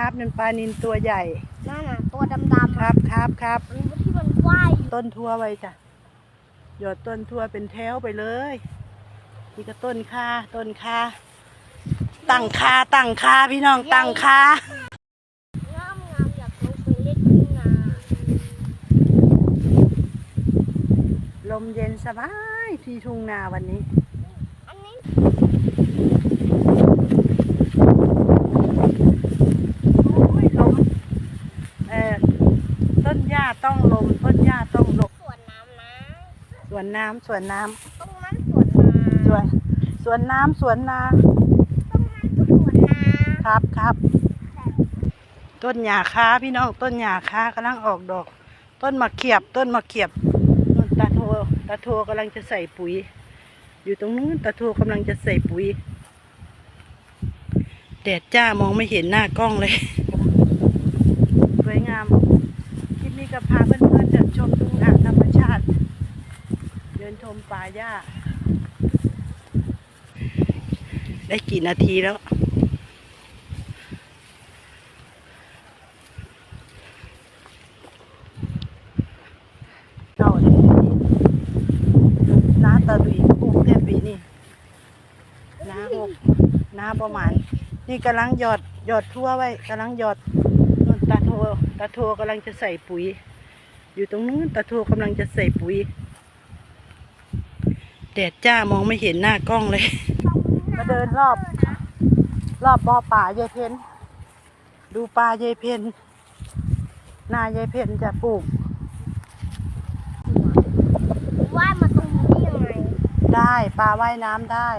ครับเป็นปลานินตัวใหญ่นั่นน่ะตัวดำๆครับครับครับมันที่มันว่ายอยู่ต้นทั่วไว้จ้ะหยอดต้นทั่วเป็นแถวไปเลยนี่ก็ต้นคาต้นคาตั้งคาตั้งคาพี่น้องตั้งคางามงามอยากลงไปเล่นทุ่งนาลมเย็นสบายที่ทุ่งนาวันนี้ อันนี้ โอ้ยลมเออ ต้นหญ้าต้องลมต้นหญ้าต้องลมสวนน้ำนะสวนน้ำสวนน้ำตรงนั้นสวนนาสวนสวนน้ำสวนนาตรงนั้นก็สวนนาครับครับ ต้นหญ้าคาพี่น้องต้นหญ้าคากำลังออกดอก ต้นมะเขียบต้นมะเขียบนู่นตาโทตาโทกำลังจะใส่ปุ๋ย อยู่ตรงนู้นตาโทกำลังจะใส่ปุ๋ยแดดจ้ามองไม่เห็นหน้ากล้องเลย สวยงามคลิปนี้ก็พาเพื่อนๆเดินชมทุ่งนาธรรมชาติ เดินชมป่าหญ้า ได้กี่นาทีแล้ว เอาเลยน้าตะลุยปลูกแต่ปีนี้น้าหกน้าประมาณ นี่กำลังหยอดหยอดทั่วไว้กำลังหยอดนู่นตาโทตาโทกำลังจะใส่ปุ๋ย อยู่ตรงนู้นตาโทกำลังจะใส่ปุ๋ย แดดจ้ามองไม่เห็นหน้ากล้องเลย มาเดินรอบ รอบบ่อป่ายายเพนดูปลายายเพนนายายเพนจะปลูก ว่ายมาตรงนี้ยังไงได้ปลาว่ายน้ำได้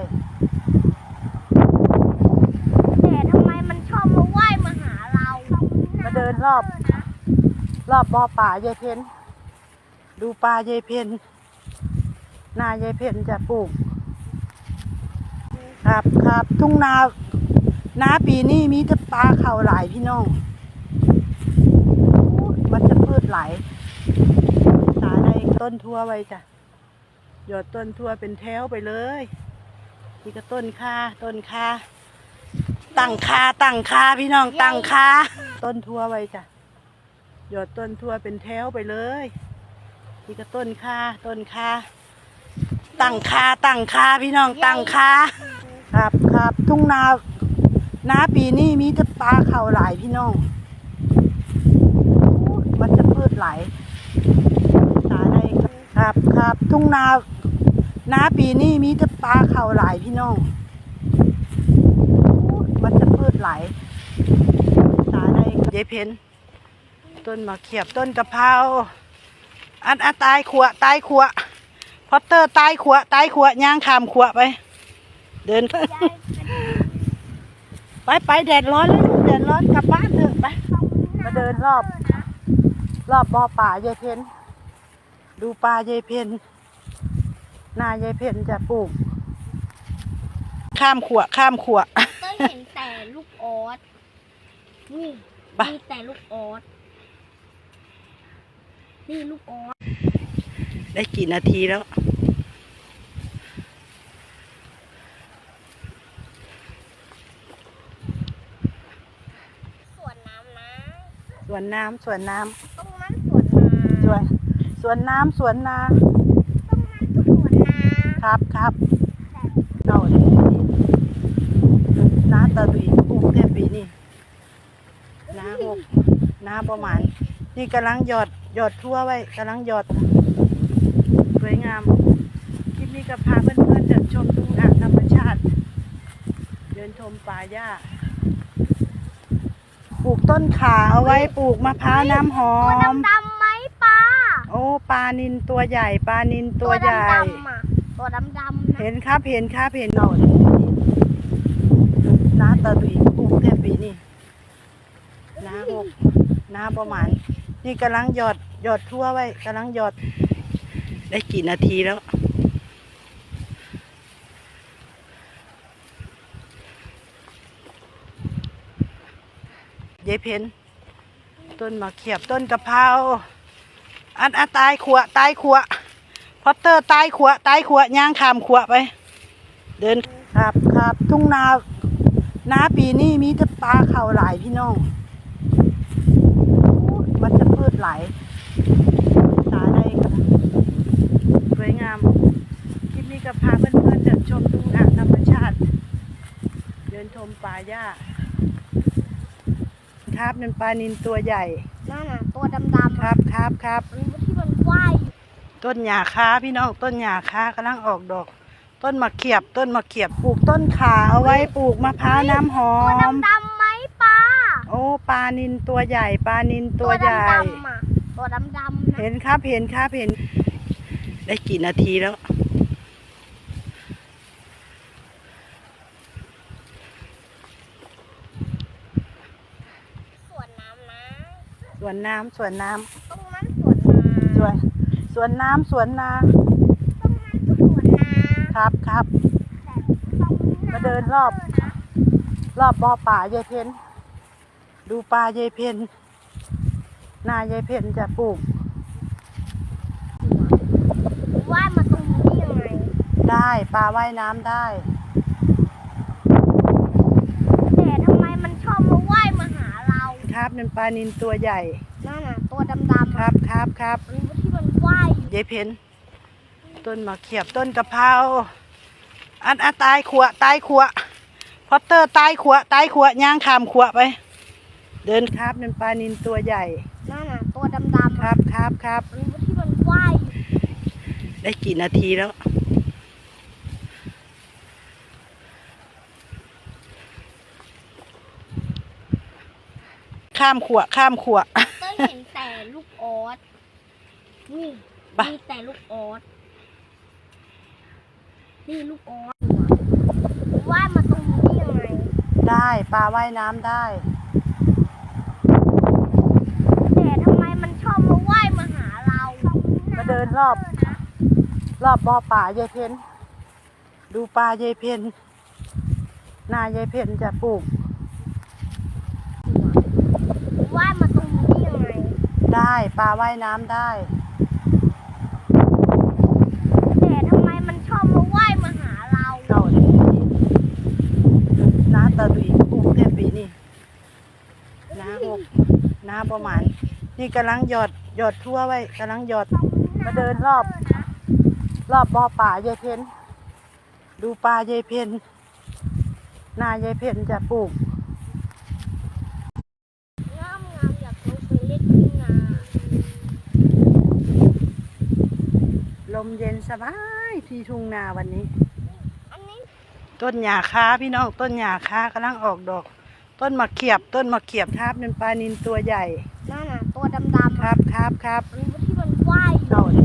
แต่ทำไมมันชอบมาว่ายมาหาเรามาเดินรอบ รอบบ่อป่ายายเพนดูปลายายเพน นายายเพนจะปลูก ครับครับทุ่งนานาปีนี้มีแต่ปลาเข่าหลายพี่น้องมันจะพืชหลายตาได้ต้นทั่วไว้จ้ะหยดต้นทั่วเป็นแถวไปเลยนี่ก็ต้นคาต้นคาตั้งคาตั้งคาพี่น้องตั้งคาต้นทั่วไว้จ้ะหยดต้นทั่วเป็นแถวไปเลยนี่ก็ต้นคาต้นคา ตั้งคาตั้งคาพี่น้องตั้งคาครับครับทุ่งนานาปีนี้มีแต่ปลาเข่าหลายพี่น้องโอ้ยมันจะพืชหลายตาได้ครับครับทุ่งนานาปีนี้มีแต่ปลาเข่าหลายพี่น้องโอ้ยมันจะพืชหลายตาได้ยายเพนต้นมะเขียบต้นกะเพราอันอันตายขวตายขว พอตเตอร์ตายขวตายขวย่างขามขวไป เดิน ไปไปแดดร้อนแล้วลูกแดดร้อนกลับบ้านเถอะไป มาเดินรอบ รอบบ่อป่ายายเพนดูปลายายเพนนายายเพนจะปลูก ข้ามขวข้ามขว เต้ยเห็นแต่ลูกออสนี่ไป มีแต่ลูกออสนี่ลูกออส ได้กี่นาทีแล้ว สวนน้ำนะ สวนน้ำสวนน้ตรงนั้นสวนนาำสวนสวนน้ำสวนนาตรงนั้นก็สวนนาครับครับเอาเลยน้าตะลุยปลูกแต่ปีนี้น้าหกน้าประมาณ นี่กำลังหยอดหยอดทั่วไว้กำลังหยอด สวยงาม คลิปนี้ก็พาเพื่อนๆเดินชมทุ่งนาธรรมชาติ เดินชมป่าหญ้า ปลูกต้นขาเอาไว้ปลูกมะพร้าวน้ำหอตัวม ดำๆไหมปลาโอ้ปลานินตัวใหญ่ปลานินตัวใหญ่ ดำๆอะตัวดำๆนะเห็นครับเห็นครับเห็นเอาน้าตะลุยปลูกแต่ปีนี้น้าหกน้าประมาณนี่กำลังหยอดหยอดทั่วไว้กำลังหยอด ได้กี่นาทีแล้ว ยายเพนต้นมะเขียบต้นกะเพราอันอันตายขวตายขวพอตเตอร์ตายขวตายขวย่างขามขวไป เดินครับครับทุ่งนานาปีนี้มีแต่ปลาเข่าหลายพี่น้องไหลตาได้ก็ส วยงาม คลิปนี้ก็พาเพื่อนๆเดินชมทุ่งนาธรรมชาติ เดินชมป่าหญ้าครับเป็นปลานินตัวใหญ่นั่นน่ะตัวดำๆครับครับครับมันที่มันว่ายอยู่ต้นหญ้าค้าพี่น้องต้นหญ้าค้ากำลังออกดอก ต้นมะเขียบต้นมะเขียบปลูกต้นขาเอาไว้ปลูกมะพร้าวน้ำหอตัวมดำๆไหมปลาโอ้ปลานินตัวใหญ่ปลานินตัวใหญ่ดำๆอะตัวดำๆนะเห็นครับเห็นครับเห็น ได้กี่นาทีแล้ว สวนน้ำนะสวนน้ำสวนน้ำตรงนั้นสวนนาสวนสวนน้ำสวนนาตรงนั้นก็สวนนาครับครับ แต่ตรงนี้มาเดินรอบ นะรอบบ่อป่ายายเพนดูปลายายเพนนายายเพนจะปลูก ว่ายมาตรงนี้ยังไงได้ปลาว่ายน้ำได้ แต่ทำไมมันชอบมาว่ายมาหาเราครับเป็นปลานินตัวใหญ่นั่นน่ะตัวดำๆคอะรับครับครับมันที่มันว่ายอยู่ยายเพนต้นมะเขียบต้นกะเพราอันอันตายขวตายขวพอตเตอร์ตายขวตายขวย่างขามขวไป เดินครับเป็นปลานินตัวใหญ่นั่นน่ะตัวดำๆคอะรับครับครับมันที่มันว่ายอยู่ ได้กี่นาทีแล้ว ข้ามขวข้ามขวเต้ยเห็นแต่ลูกออสนี่ไปมีแต่ลูกออสนี่ลูกออสว่ายมาตรงนี้ยังไงได้ปลาว่ายน้ำได้ แต่ทำไมมันชอบมาว่ายมาหาเรามาเดินรอบ รอบบ่อป่ายายเพนดูปลายายเพนนายายเพนจะปลูก ว่ายมาตรงนี้ยังไงได้ปลาว่ายน้ำได้ แต่ทำไมมันชอบมาว่ายมาหาเราเก่าเลยน้าตะดุยปลูกแต่ปีนี้น้าหกน้าประมาณ นี่กำลังหยอดหยอดทั่วไว้กำลังหยอดมาเดินรอบ รอบบ่อป่ายายเพนดูปลายายเพนนายายเพนจะปลูกงามงามอยากลงไปเล่นทุ่งนาลมเย็นสบายที่ทุ่งนาวันนี้อันนี้ ต้นหญ้าค้าพี่น้องต้นหญ้าค้ากำลังออกดอก ต้นมะเขียบ ต้นมะเขียบครับเป็นปลานินตัวใหญ่นั่นน่ะตัวดำๆคอะรับครับครับมันที่มันว่ายอยู่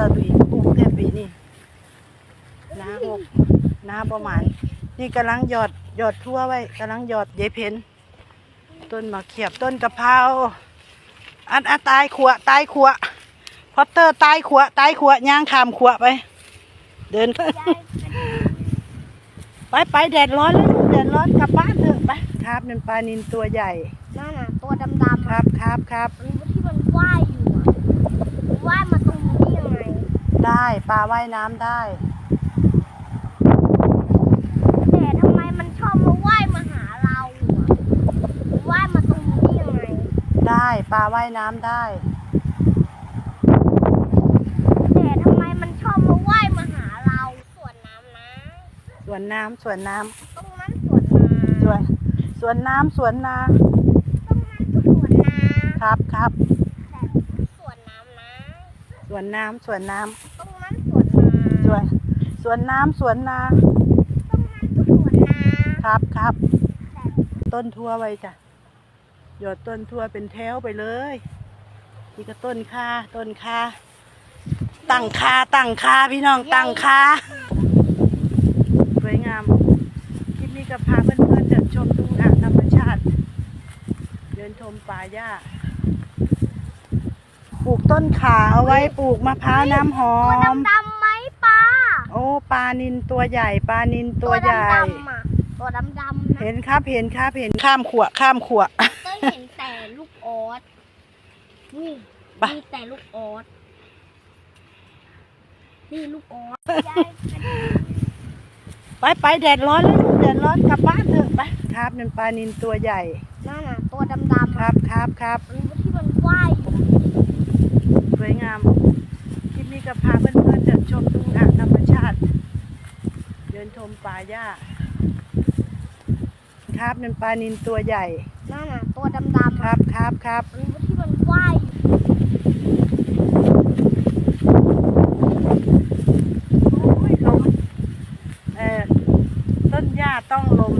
เก่าเลยน้าตะดุยปลูกแต่ปีนี้น้าหกน้าประมาณ นี่กำลังหยอดหยอดทั่วไว้กำลังหยอดเยายเพนต้นมะเขียบต้นกะเพราอันอันตายขวตายขวพอตเตอร์ตายขวตายขวย่างขามขวไป เดินยายไปไปแดดร้อนแล้วลูกแดดร้อนกลับบ้านเถอะไปครับเป็นปลานินตัวใหญ่นั่นน่ะตัวดำๆคอะรับครับครับมันที่มันว่ายอยู่อะว่ายมาตรงนี้ยังไง ได้ปลาว่ายน้ำได้ แต่ทำไมมันชอบมาว่ายมาหาเราอะว่ายมาตรงนี้ยังไงได้ปลาว่ายน้ำได้ แต่ทำไมมันชอบมาว่ายมาหาเราสวนน้ำนะสวนน้ำสวนน้ำตรงนั้นสวนนาสวนสวนน้ำสวนนาตรงนั้นก็สวนนาครับครับ แต่สวนน้ำนะ สวนน้ำสวนน้ตรงนั้นสวนนาำสวนสวนน้ำสวนนาตรงนั้นก็สวนนาครับครับแต่ต้นทั่วไว้จ้ะหยอดต้นทั่วเป็นแถวไปเลย นี่ก็ต้นคาต้นคาตั้งคาตั้งคาพี่น้องตั้งคาสวยงามคลิปนี้ก็พาเพื่อนๆเดินชมทุ่งนาธรรมชาติ เดินชมป่าหญ้าป ลูกต้นขาเอาไว้ปลูกมะพร้าวน้ำหอตัวมดำๆไหมปลาโอ้ปลานินตัวใหญ่ปลานินตัวใหญ่ ดำๆอะตัวดำๆนะเห็นครับเห็นครับเห็นข้ามขวข้ามขว เต้ยเห็นแต่ลูกออสนี่ไป มีแต่ลูกออสนี่ลูกออสไปไปแดดร้อนแล้วลูกแดดร้อนกลับบ้านเถอะไปครับนั่นปลานินตัวใหญ่นั่นน่ะตัวดำๆคอะรับครับครับ มันที่มันว่ายอยู่สวยงามคลิปนี้ก็พาเพื่อนๆเดินชมทุ่งนาธรรมชาติ เดินชมป่าหญ้าครับนั่นปลานินตัวใหญ่น่าหนาตัวดำๆครับครับครับอันนี้ที่มันว่ายโอ้ยลมเออต้นหญ้าต้องลม